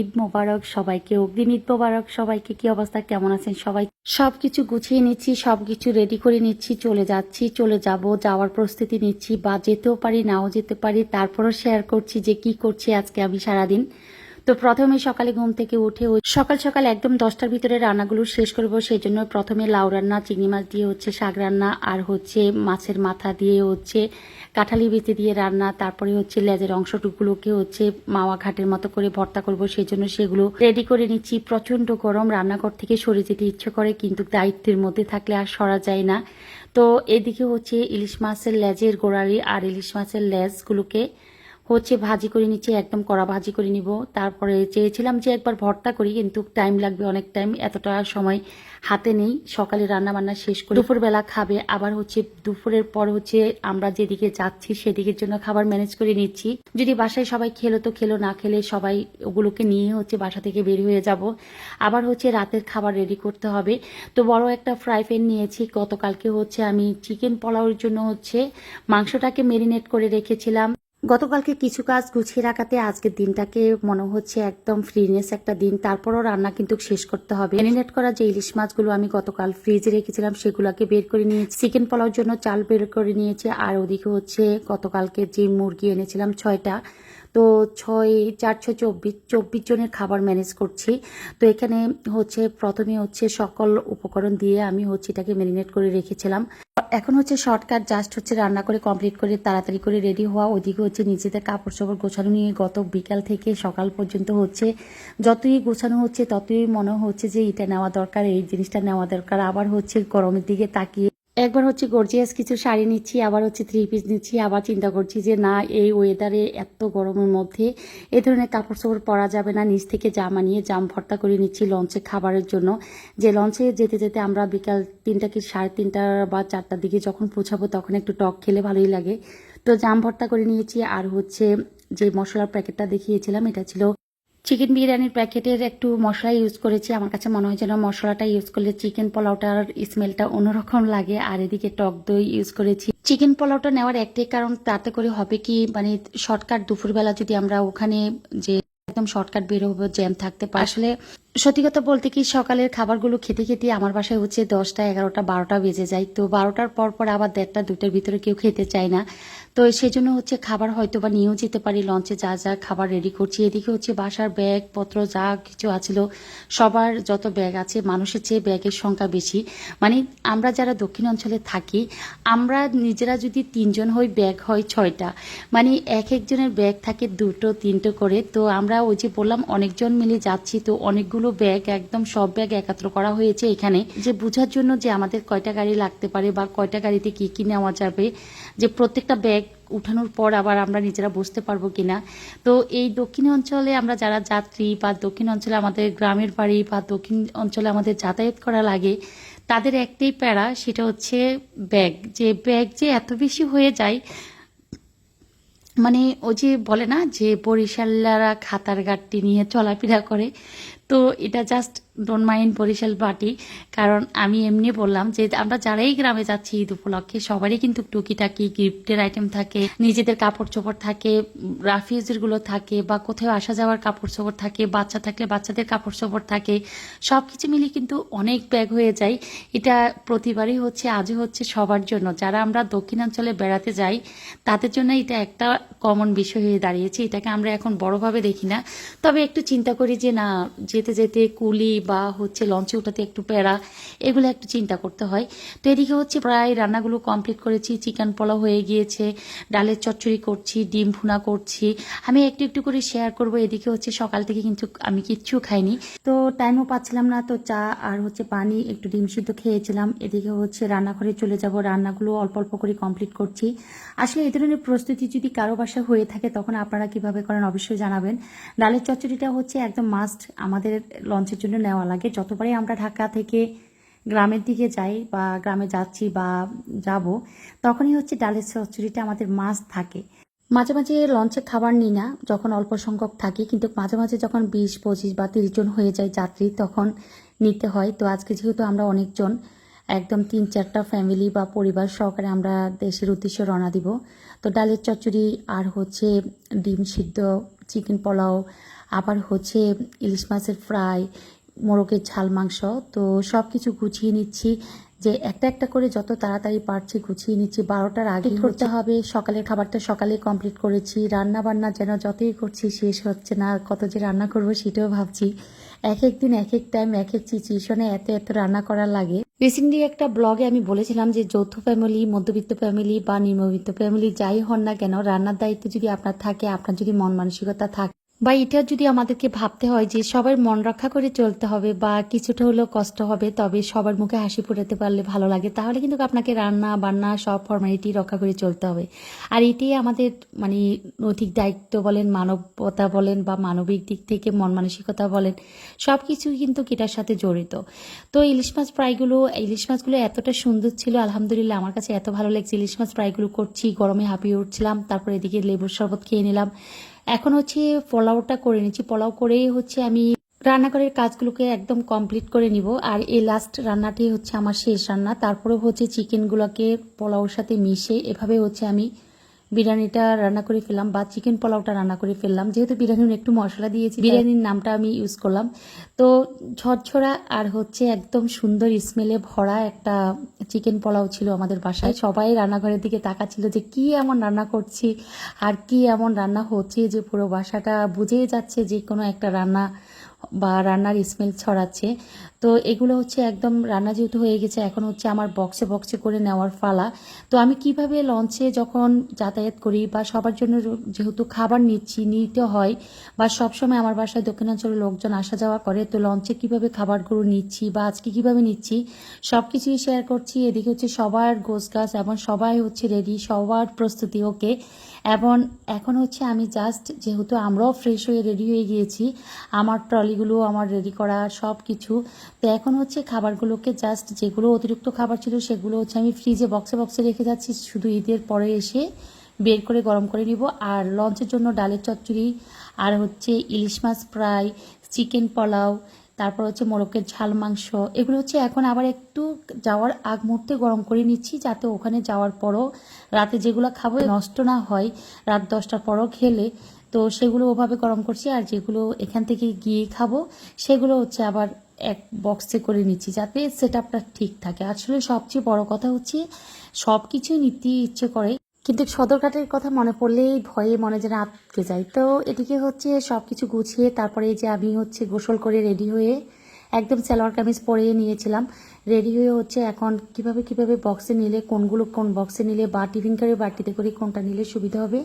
ঈদ মোবারক, সবাইকে অগ্রিম ঈদ মোবারক, সবাইকে কি অবস্থা, কেমন আছেন সবাই? সবকিছু গুছিয়ে নিচ্ছি, সবকিছু রেডি করে নিচ্ছি, চলে যাচ্ছি, চলে যাব, যাওয়ার প্রস্তুতি নিচ্ছি, বা যেতেও পারি, নাও যেতে পারি, তারপরও শেয়ার করছি যে কি করছি আজকে আমি সারাদিন। তো প্রথমে সকালে ঘুম থেকে উঠে সকাল সকাল একদম দশটার ভিতরে রান্নাগুলো শেষ করব সেই জন্য প্রথমে লাউ রান্না, চিংড়ি মাছ দিয়ে হচ্ছে শাক রান্না, আর হচ্ছে মাছের মাথা দিয়ে হচ্ছে কাঁঠালি বিচি দিয়ে রান্না, তারপরে হচ্ছে লেজের অংশটুকুলোকে হচ্ছে মাওয়া ঘাটের মতো করে ভর্তা করব সেই জন্য সেগুলো রেডি করে নিচ্ছি। প্রচণ্ড গরম, রান্নাঘর থেকে সরে যেতে ইচ্ছে করে, কিন্তু দায়িত্বের মধ্যে থাকলে আর সরা যায় না। তো এদিকে হচ্ছে ইলিশ মাছের লেজের গোড়ালি আর ইলিশ মাছের লেজগুলোকে হচ্ছে ভাজি করে নিচ্ছি, একদম কড়া ভাজি করে নিব। তারপরে চেয়েছিলাম যে একবার ভর্তা করি, কিন্তু টাইম লাগবে অনেক টাইম এতটা সময় হাতে নেই। সকালে রান্না বান্না শেষ করে দুপুরবেলা খাবে, আবার হচ্ছে দুপুরের পর হচ্ছে আমরা যেদিকে যাচ্ছি সেদিকের জন্য খাবার ম্যানেজ করে নিচ্ছি। যদি বাসায় সবাই খেলো তো খেলো, না খেলে সবাই ওগুলোকে নিয়ে হচ্ছে বাসা থেকে বের হয়ে যাব। আবার হচ্ছে রাতের খাবার রেডি করতে হবে। তো বড় একটা ফ্রাই প্যান নিয়েছি, গতকালকে হচ্ছে আমি চিকেন পোলাওয়ের জন্য হচ্ছে মাংসটাকে মেরিনেট করে রেখেছিলাম। গতকালকে কিছু কাজ গুছিয়ে রাখাতে আজকের দিনটাকে মনে হচ্ছে একদম ফ্রিনেস একটা দিন। তারপরও রান্না কিন্তু শেষ করতে হবে। ম্যারিনেট করা যে ইলিশ মাছগুলো আমি গতকাল ফ্রিজে রেখেছিলাম, সেগুলোকে বের করে নিয়েছি। চিকেন পোলাওর জন্য চাল বের করে নিয়েছি। আর ওদিকে হচ্ছে গতকালকে যে মুরগি এনেছিলাম, ছয়টা তো ছয় চারশো চব্বিশ চব্বিশ জনের খাবার ম্যানেজ করছি। তো এখানে হচ্ছে প্রথমে হচ্ছে সকল উপকরণ দিয়ে আমি হচ্ছে এটাকে ম্যারিনেট করে রেখেছিলাম। এখন হচ্ছে শর্টকাট জাস্ট হচ্ছে রান্না করে কমপ্লিট করে তাড়াতাড়ি করে রেডি হওয়া। ওদিকে হচ্ছে নিজেদের কাপড় চোপড় গোছানো নিয়ে গত বিকাল থেকে সকাল পর্যন্ত হচ্ছে যতই গোছানো হচ্ছে ততই মনে হচ্ছে যে এটা নেওয়া দরকার, এই জিনিসটা নেওয়া দরকার। আবার হচ্ছে গরমের দিকে তাকিয়ে একবার হচ্ছে গর্জিয়াস কিছু শাড়ি নিচ্ছি, আবার হচ্ছে থ্রি পিস নিচ্ছি, আবার চিন্তা করছি যে না, এই ওয়েদারে এত গরমের মধ্যে এ ধরনের কাপড় চোপড় পরা যাবে না। নিচ থেকে জামা নিয়ে জাম ভর্তা করে নিচ্ছি লঞ্চে খাবারের জন্য। যে লঞ্চে যেতে যেতে আমরা বিকাল তিনটা কি সাড়ে তিনটা বা চারটার দিকে যখন পৌঁছাবো তখন একটু টক খেলে ভালোই লাগে। তো জাম ভর্তা করে নিয়েছি আর হচ্ছে যে মশলার প্যাকেটটা দেখিয়েছিলাম, এটা ছিল চিকেন বিরিয়ানির প্যাকেটের একটু মশলা ইউজ করেছি। আমার কাছে মনে হয় যেন মশলাটা ইউজ করলে চিকেন পোলাওটার স্মেলটা অন্যরকম লাগে। আর এদিকে টক দই ইউজ করেছি। চিকেন পোলাওটা নেওয়ার একটাই কারণ, তাতে করে হবে কি মানে শর্টকাট দুপুরবেলা যদি আমরা ওখানে যে একদম শর্টকাট বেরোবো জ্যাম থাকতে পারে। আসলে সত্যি কথা বলতে কি, সকালের খাবারগুলো খেতে খেতে আমার বাসায় হচ্ছে দশটা, এগারোটা, বারোটা বেজে যায়। তো বারোটার পর পর আবার দেড়টা দুটার ভিতরে কেউ খেতে চায় না। তো সেজন্য হচ্ছে খাবার হয়তো বা নিয়েও যেতে পারি লঞ্চে যা যা খাবার রেডি করছি। এদিকে হচ্ছে বাসার ব্যাগ পত্র যা কিছু আছিল, সবার যত ব্যাগ আছে, মানুষের চেয়ে ব্যাগের সংখ্যা বেশি। মানে আমরা যারা দক্ষিণ অঞ্চলে থাকি, আমরা নিজেরা যদি তিনজন হই ব্যাগ হয় ছয়টা। মানে এক একজনের ব্যাগ থাকে দুটো, তিনটো করে। তো আমরা ওই যে বললাম, অনেকজন মিলে যাচ্ছি, তো অনেকগুলো ব্যাগ একদম সব ব্যাগ একাত্র করা হয়েছে এখানে। যে বোঝার জন্য যে আমাদের কয়টা গাড়ি লাগতে পারে বা কয়টা গাড়িতে কি কি নেওয়া যাবে, যে প্রত্যেকটা ব্যাগ উঠানোর পর আবার আমরা নিজেরা বসতে পারব কিনা। তো এই দক্ষিণ অঞ্চলে আমরা যারা যাত্রী বা দক্ষিণ অঞ্চলে আমাদের গ্রামের বাড়ি বা দক্ষিণ অঞ্চলে আমাদের যাতায়াত করা লাগে, তাদের একটাই প্যারা সেটা হচ্ছে ব্যাগ। যে ব্যাগ যে এত বেশি হয়ে যায় মানে ওই যে বলে না যে বরিশালরা খাতার গাড়টি নিয়ে চলাফেরা করে তো এটা just don't mind Barishal party কারণ আমি এমনি বললাম যে আমরা যারাই গ্রামে যাচ্ছি ঈদ উপলক্ষে, সবারই কিন্তু টুকিটাকি গিফটের আইটেম থাকে, নিজেদের কাপড় চোপড় থাকে রাফিউজেরগুলো থাকে বা কোথাও আসা যাওয়ার কাপড় চোপড় থাকে, বাচ্চা থাকলে বাচ্চাদের কাপড় চোপড় থাকে সব কিছু মিলে কিন্তু অনেক ব্যাগ হয়ে যায়। এটা প্রতিবারই হচ্ছে, আজও হচ্ছে সবার জন্য। যারা আমরা দক্ষিণাঞ্চলে বেড়াতে যাই, তাদের জন্য এটা একটা কমন বিষয় হয়ে দাঁড়িয়েছে। এটাকে আমরা এখন বড়ভাবে দেখি না। তবে একটু চিন্তা করি যে না যেতে যেতে কুলি বা হচ্ছে লঞ্চে ওঠাতে একটু প্যারা, এগুলো একটু চিন্তা করতে হয়। তো এদিকে হচ্ছে প্রায় রান্নাগুলো কমপ্লিট করেছি চিকেন পোলাও হয়ে গিয়েছে, ডালের চচ্চড়ি করছি, ডিম ভুনা করছি। আমি একটু একটু করে শেয়ার করব, এদিকে হচ্ছে সকাল থেকে কিন্তু আমি কিচ্ছু খাইনি। তো টাইমও পাচ্ছিলাম না, তো চা আর হচ্ছে পানি, একটু ডিম সিদ্ধ খেয়েছিলাম। এদিকে হচ্ছে রান্নাঘরে চলে যাব, রান্নাগুলো অল্প অল্প করে কমপ্লিট করছি। আসলে এই ধরনের প্রস্তুতি যদি কারও বাসায় হয়ে থাকে, তখন আপনারা কীভাবে করেন অবশ্যই জানাবেন। ডালের চচ্চড়িটা হচ্ছে একদম মাস্ট আমাদের লঞ্চের জন্য নেওয়া লাগে। যতবারই আমরা ঢাকা থেকে গ্রামের দিকে যাই বা গ্রামে যাচ্ছি বা যাব, তখনই হচ্ছে ডালের চচ্চড়িটা আমাদের মাছ থাকে। মাঝে মাঝে লঞ্চে খাবার নিই না, যখন অল্প সংখ্যক থাকি, কিন্তু মাঝে মাঝে যখন বিশ, পঁচিশ বা তিরিশ জন হয়ে যায় যাত্রী, তখন নিতে হয়। তো আজকে যেহেতু আমরা অনেকজন, একদম তিন চারটা ফ্যামিলি বা পরিবার সহকারে আমরা দেশের উদ্দেশ্যে রওনা দিব। তো ডালের চচ্চড়ি আর হচ্ছে ডিম সিদ্ধ, চিকেন পোলাও আবার হচ্ছে ইলিশ মাছের ফ্রাই মোরগের ঝাল মাংস তো সব কিছু গুছিয়ে নিচ্ছি। যে একটা একটা করে যত তাড়াতাড়ি পারছি গুছিয়ে নিচ্ছি। বারোটার আগে করতে হবে সকালের খাবারটা সকালে কমপ্লিট করেছি। রান্না বান্না যেন যতই করছি শেষ হচ্ছে না কত যে রান্না করব সেটাও ভাবছি। এক এক দিন এক এক টাইম এক এক সিচুয়েশনে এত এত রান্না করা লাগে। রিসেন্টলি একটা ব্লগে আমি বলেছিলাম যে যৌথ ফ্যামিলি মধ্যবিত্ত ফ্যামিলি বা নিম্নবিত্ত ফ্যামিলি যাই হন না কেন রান্নার দায়িত্ব যদি আপনার থাকে আপনার যদি মন মানসিকতা থাকে বা এটা যদি আমাদেরকে ভাবতে হয় যে সবার মন রক্ষা করে চলতে হবে বা কিছুটা হলেও কষ্ট হবে, তবে সবার মুখে হাসি ফোটাতে পারলে ভালো লাগে, তাহলে কিন্তু আপনাকে রান্না, বান্না সব ফর্মালিটি রক্ষা করে চলতে হবে। আর এটাই আমাদের মানে নৈতিক দায়িত্ব বলেন, মানবতা বলেন বা মানবিক দিক থেকে মন মানসিকতা বলেন সব কিছুই কিন্তু এটার সাথে জড়িত। তো ইলিশ মাছ ফ্রাইগুলো, ইলিশ মাছগুলো এতটা সুন্দর ছিল, আলহামদুলিল্লাহ আমার কাছে এত ভালো লাগছে। ইলিশ মাছ ফ্রাইগুলো করছি, গরমে হাঁপিয়ে উঠছিলাম, তারপর এদিকে লেবুর শরবত খেয়ে নিলাম। এখন হচ্ছে পোলাওটা করে নিচ্ছি। পোলাও করেই হচ্ছে আমি রান্নাঘরের কাজগুলোকে একদম কমপ্লিট করে নিব। আর এই লাস্ট রান্নাটি হচ্ছে আমার শেষ রান্না। তারপরে হচ্ছে চিকেনগুলোকে পোলাওর সাথে মিশে এভাবে হচ্ছে আমি বিরিয়ানিটা রান্না করে ফেললাম বা চিকেন পোলাওটা রান্না করে ফেললাম। যেহেতু বিরিয়ানির একটু মশলা দিয়েছি বিরিয়ানির নামটা আমি ইউজ করলাম। তো ঝরঝরা আর হচ্ছে একদম সুন্দর স্মেলে ভরা একটা চিকেন পোলাও ছিল আমাদের বাসায়। সবাই রান্নাঘরের দিকে তাকাচ্ছিল যে কি এমন রান্না করছি আর কি এমন রান্না হচ্ছে যে পুরো বাসাটা বুঝেই যাচ্ছে যে কোনো একটা রান্না বা রান্নার স্মেল ছড়াচ্ছে। তো এগুলো হচ্ছে একদম রান্না যেহেতু হয়ে গেছে, এখন হচ্ছে আমার বক্সে বক্সে করে নেওয়ার ফালা। তো আমি কীভাবে লঞ্চে যখন যাতায়াত করি বা সবার জন্য যেহেতু খাবার নিচ্ছি, নিতে হয় বা সবসময় আমার বাসায় দক্ষিণাঞ্চলের লোকজন আসা যাওয়া করে, তো লঞ্চে কীভাবে খাবারগুলো নিচ্ছি বা আজকে কীভাবে নিচ্ছি সব কিছুই শেয়ার করছি। এদিকে হচ্ছে সবার গোছ গাছ এবং সবাই হচ্ছে রেডি সবার প্রস্তুতি ওকে এবং এখন হচ্ছে আমি জাস্ট যেহেতু আমরাও ফ্রেশ হয়ে রেডি হয়ে গিয়েছি, আমার ট্রলিগুলো, আমার রেডি করা সব কিছু তো এখন হচ্ছে খাবারগুলোকে জাস্ট যেগুলো অতিরিক্ত খাবার ছিল সেগুলো হচ্ছে আমি ফ্রিজে বক্সে বক্সে রেখে যাচ্ছি, শুধু ঈদের পরে এসে বের করে গরম করে নিব। আর লঞ্চের জন্য ডালের চচ্চড়ি, আর হচ্ছে ইলিশ মাছ ফ্রাই চিকেন পোলাও তারপর হচ্ছে মোরগের ঝাল, মাংস, এগুলো হচ্ছে এখন আবার একটু যাওয়ার আগ মুহূর্তে গরম করে নিচ্ছি, যাতে ওখানে যাওয়ার পরও রাতে যেগুলো খাব নষ্ট না হয়, রাত দশটার পরও খেলে। তো সেগুলো ওভাবে গরম করছি আর যেগুলো এখান থেকে গিয়ে খাব, সেগুলো হচ্ছে আবার এক বক্সে করে নিচ্ছি, যাতে সেট ঠিক থাকে। আসলে সবচেয়ে বড় কথা হচ্ছে সব কিছুই নিতে ইচ্ছে করে। কিন্তু সদরঘাটের কথা মনে পড়লেই ভয়ে মনে যেন আটকে যায়। তো এটিকে হচ্ছে সব কিছু গুছিয়ে তারপরে যে আমি হচ্ছে গোসল করে রেডি হয়ে একদম সালোয়ার কামিজ পরিয়ে নিয়েছিলাম। রেডি হয়ে হচ্ছে এখন কীভাবে কীভাবে বক্সে নিলে, কোনগুলো কোন বক্সে নিলে বা টিফিন কারি বাটিতে করে কোনটা নিলে সুবিধা হবে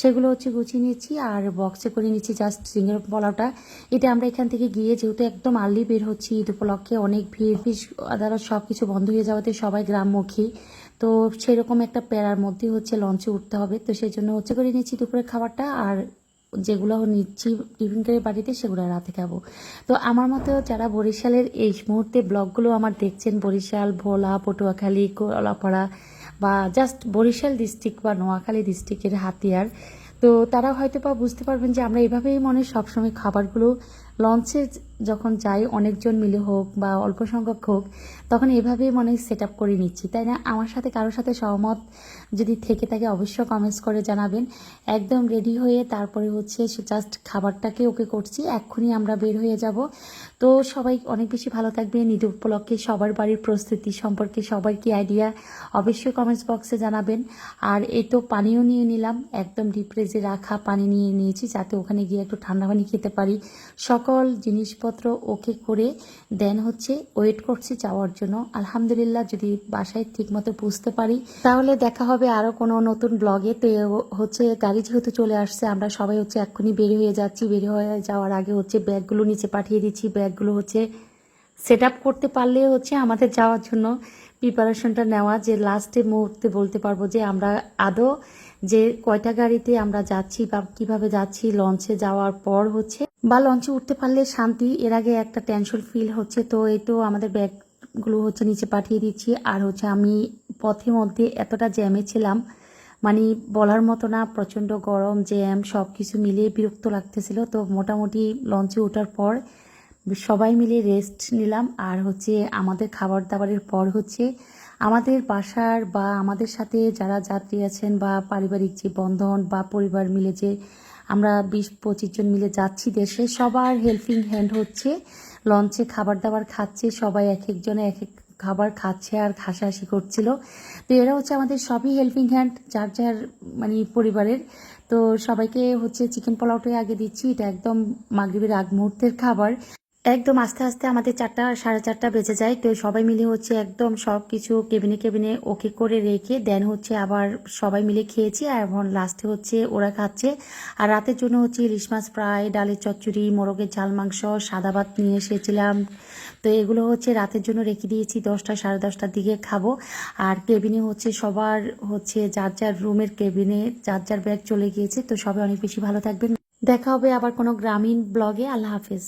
সেগুলো হচ্ছে গুছিয়ে নিচ্ছি আর বক্সে করে নিচ্ছি জাস্ট সিঙ্গেল পোলাওটা। এটা আমরা এখান থেকে গিয়ে যেহেতু একদম আর্লি বের হচ্ছি ঈদ উপলক্ষে, অনেক ভিড় ফিস আদালত সব কিছু বন্ধ হয়ে যাওয়াতে সবাই গ্রামমুখী। তো সেরকম একটা প্যারার মধ্যে হচ্ছে লঞ্চে উঠতে হবে। তো সেই জন্য হচ্ছে করে নিচ্ছি দুপুরের খাবারটা আর যেগুলো নিচ্ছি টিফিন করে বাড়িতে সেগুলো রাতে খাব। তো আমার মতো যারা বরিশালের এই মুহূর্তে ব্লগগুলো আমার দেখছেন, বরিশাল, ভোলা, পটুয়াখালী কলাপাড়া বা জাস্ট বরিশাল ডিস্ট্রিক্ট বা নোয়াখালী ডিস্ট্রিক্টের হাতিয়ার। তো তারা হয়তো বা বুঝতে পারবেন যে আমরা এভাবেই মনে সবসময় খাবারগুলো লঞ্চে যখন যাই, অনেকজন মিলে হোক বা অল্প সংখ্যক হোক, তখন এভাবেই মনে সেট আপ করে নিচ্ছি, তাই না? আমার সাথে কারোর সাথে সহমত যদি থেকে থাকে, অবশ্যই কমেন্টস করে জানাবেন। একদম রেডি হয়ে তারপরে হচ্ছে জাস্ট খাবারটাকে ওকে করছি, এক্ষুনি আমরা বের হয়ে যাব। তো সবাই অনেক বেশি ভালো থাকবে ঈদ উপলক্ষে সবার বাড়ির প্রস্তুতি সম্পর্কে সবার কি আইডিয়া অবশ্যই কমেন্টস বক্সে জানাবেন। আর এই তো পানিও নিয়ে নিলাম, একদম ডিপ্রেজে রাখা পানি নিয়ে নিয়েছি, যাতে ওখানে গিয়ে একটু ঠান্ডা পানি খেতে পারি। সকল জিনিসপত্র ওকে করে দেন হচ্ছে ওয়েট করছি যাওয়ার জন্য। আলহামদুলিল্লাহ যদি বাসায় ঠিকমতো বুঝতে পারি, তাহলে দেখা হবে আরও কোনো নতুন ব্লগে তো হচ্ছে গাড়ি যেহেতু চলে আসছে, আমরা সবাই হচ্ছে এক্ষুনি বের হয়ে যাচ্ছি। বের হয়ে যাওয়ার আগে হচ্ছে ব্যাগগুলো নিচে পাঠিয়ে দিচ্ছি। ব্যাগগুলো হচ্ছে সেট আপ করতে পারলে হচ্ছে আমাদের যাওয়ার জন্য প্রিপারেশনটা নেওয়া। যে লাস্টে মুহূর্তে বলতে পারব যে আমরা আদৌ যে কয়টা গাড়িতে আমরা যাচ্ছি বা কীভাবে যাচ্ছি লঞ্চে যাওয়ার পর হচ্ছে বা লঞ্চে উঠতে পারলে শান্তি, এর আগে একটা টেনশন ফিল হচ্ছে। তো এই তো আমাদের ব্যাগগুলো হচ্ছে নিচে পাঠিয়ে দিচ্ছি। আর হচ্ছে আমি পথের মধ্যে এতটা জ্যামে ছিলাম মানে বলার মতো না, প্রচণ্ড গরম জ্যাম সব কিছু মিলিয়ে বিরক্ত লাগতেছিল। তো মোটামুটি লঞ্চে ওঠার পর সবাই মিলে রেস্ট নিলাম। আর হচ্ছে আমাদের খাবার দাবারের পর হচ্ছে আমাদের বাসার বা আমাদের সাথে যারা যাত্রী আছেন বা পারিবারিক যে বন্ধন বা পরিবার মিলে যে আমরা বিশ, পঁচিশ জন মিলে যাচ্ছি দেশে। সবার হেল্পিং হ্যান্ড হচ্ছে। লঞ্চে খাবার দাবার খাচ্ছে। সবাই এক একজনে এক এক খাবার খাচ্ছে আর হাসাহাসি করছিল। তো এরা হচ্ছে আমাদের সবই হেল্পিং হ্যান্ড যার যার মানে পরিবারের। তো সবাইকে হচ্ছে চিকেন পোলাওটাই আগে দিচ্ছি। এটা একদম মাগরীবের আগ মুহূর্তের খাবার। একদম আস্তে আস্তে আমাদের চারটা, সাড়ে চারটা বেজে যায়। তো সবাই মিলে হচ্ছে একদম সব কিছু কেবিনে কেবিনে ওকে করে রেখে দেন হচ্ছে আবার সবাই মিলে খেয়েছি আর এখন লাস্টে হচ্ছে ওরা খাচ্ছে। আর রাতের জন্য হচ্ছে ইলিশ মাছ, ফ্রাই, ডালের চচ্চড়ি, মোরগের ঝাল, মাংস, সাদা ভাত নিয়ে এসেছিলাম। তো এগুলো হচ্ছে রাতের জন্য রেখে দিয়েছি, দশটা, সাড়ে দশটার দিকে খাব। আর কেবিনে হচ্ছে সবার হচ্ছে যার যার রুমের কেবিনে যার যার ব্যাগ চলে গিয়েছে। তো সবাই অনেক বেশি ভালো থাকবেন। দেখা হবে আবার কোনো গ্রামীণ ব্লগে। আল্লাহ হাফেজ।